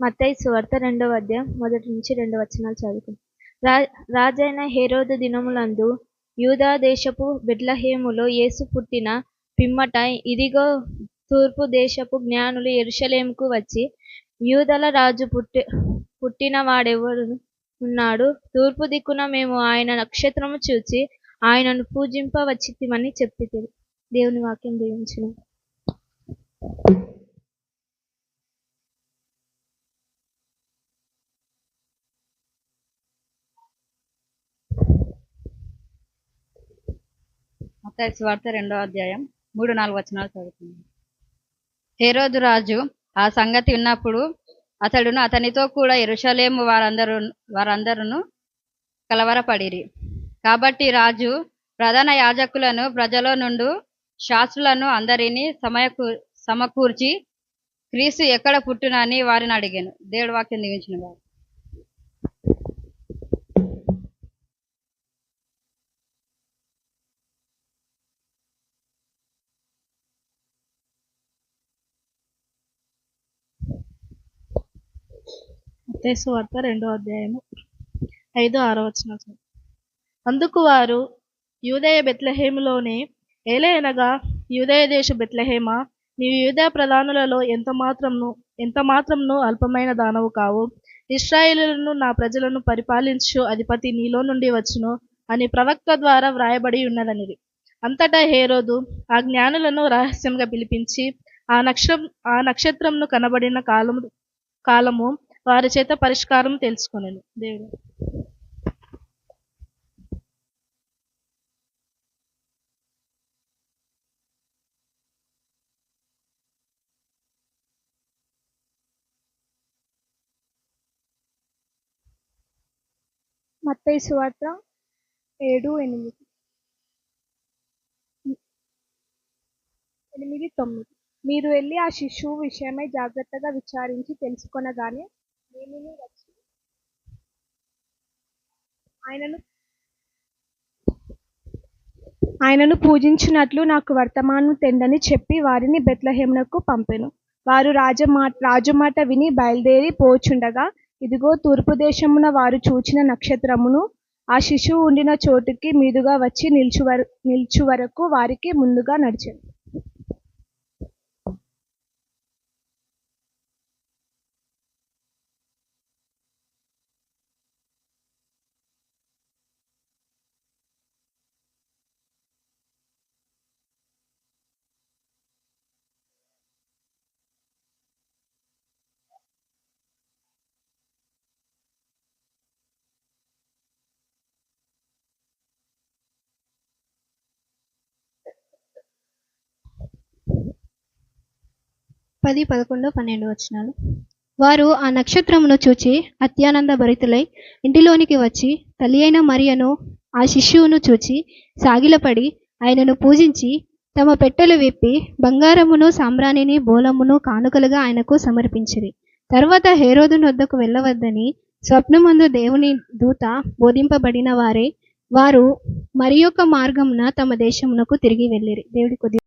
మత్తయి సువార్త రెండవ అధ్యాయం మొదటి నుంచి రెండు వచనాలు చదువుకుందాం. రా రాజైన హేరోదు దినములందు యూదా దేశపు బెత్లెహేములో యేసు పుట్టిన పిమ్మట ఇదిగో తూర్పు దేశపు జ్ఞానులు ఎరుషలేముకు వచ్చి యూదల రాజు పుట్టి పుట్టిన వాడెవరు ఉన్నాడు? తూర్పు దిక్కున మేము ఆయన నక్షత్రము చూచి ఆయనను పూజింప వచ్చితిమని చెప్పితిరి. దేవుని వాక్యం దీవించును. మత్తాయి సువార్త రెండో అధ్యాయం మూడు నాలుగు వచనాలు చదువుతుంది హేరోదు రాజు ఆ సంగతి ఉన్నప్పుడు అతడును అతనితో కూడా ఎరుషలేము వారందరూ వారందరూ కలవరపడిరి. కాబట్టి రాజు ప్రధాన యాజకులను ప్రజల నుండి శాస్త్రులను అందరినీ సమయకు సమకూర్చి క్రీస్తు ఎక్కడ పుట్టునని వారిని అడిగాను. దేవుడు వాక్యం దిగించిన వారు. మత్తయి వార్త రెండో అధ్యాయము ఐదో ఆరో వచనం అందుకు వారు యూదయ బెత్లెహేములోనే ఏలయనగా యూదయ దేశ బెత్లహేమ నీవు యూదయ ప్రధానులలో ఎంత మాత్రంను ఎంత మాత్రంను అల్పమైన దానవు కావు? ఇస్రాయేలులను నా ప్రజలను పరిపాలించు అధిపతి నీలో నుండి వచ్చును అని ప్రవక్త ద్వారా వ్రాయబడి ఉన్నదనిది. అంతటా హేరోదు ఆ జ్ఞానులను రహస్యంగా పిలిపించి ఆ నక్ష ఆ నక్షత్రంను కనబడిన కాలము కాలము వారి చేత పరిష్కారం తెలుసుకొనను. దేవుడు. మత్తయి సువార్త ఏడు ఎనిమిది. ఎనిమిది తొమ్మిది. మీరు వెళ్ళి ఆ శిశువు విషయమై జాగ్రత్తగా విచారించి తెలుసుకొనగానే నేను రక్షి ఆయనను ఆయనను పూజించినట్లు నాకు వర్తమానం తెండని చెప్పి వారిని బెత్లహేమునకు పంపెను. వారు రాజమా రాజమాట విని బయలుదేరి పోచుండగా ఇదిగో తూర్పు దేశమున వారు చూచిన నక్షత్రమును ఆ శిశువు ఉండిన చోటుకి మీదుగా వచ్చి నిల్చు నిల్చు వరకు వారికి ముందుగా నడిచాను. పది పదకొండు పన్నెండు వచనాలు. వారు ఆ నక్షత్రమును చూచి అత్యానంద భరితులై ఇంటిలోనికి వచ్చి తల్లి అయిన మరియను ఆ శిశువును చూచి సాగిలపడి ఆయనను పూజించి తమ పెట్టెలు విప్పి బంగారమును సాంబ్రాణిని బోలమును కానుకలుగా ఆయనకు సమర్పించిరి. తర్వాత హేరోదును వద్దకు వెళ్ళవద్దని స్వప్నమందు దేవుని దూత బోధింపబడిన వారే వారు మరి యొక్క మార్గమున తమ దేశమునకు తిరిగి వెళ్ళిరి. దేవుడి కొద్ది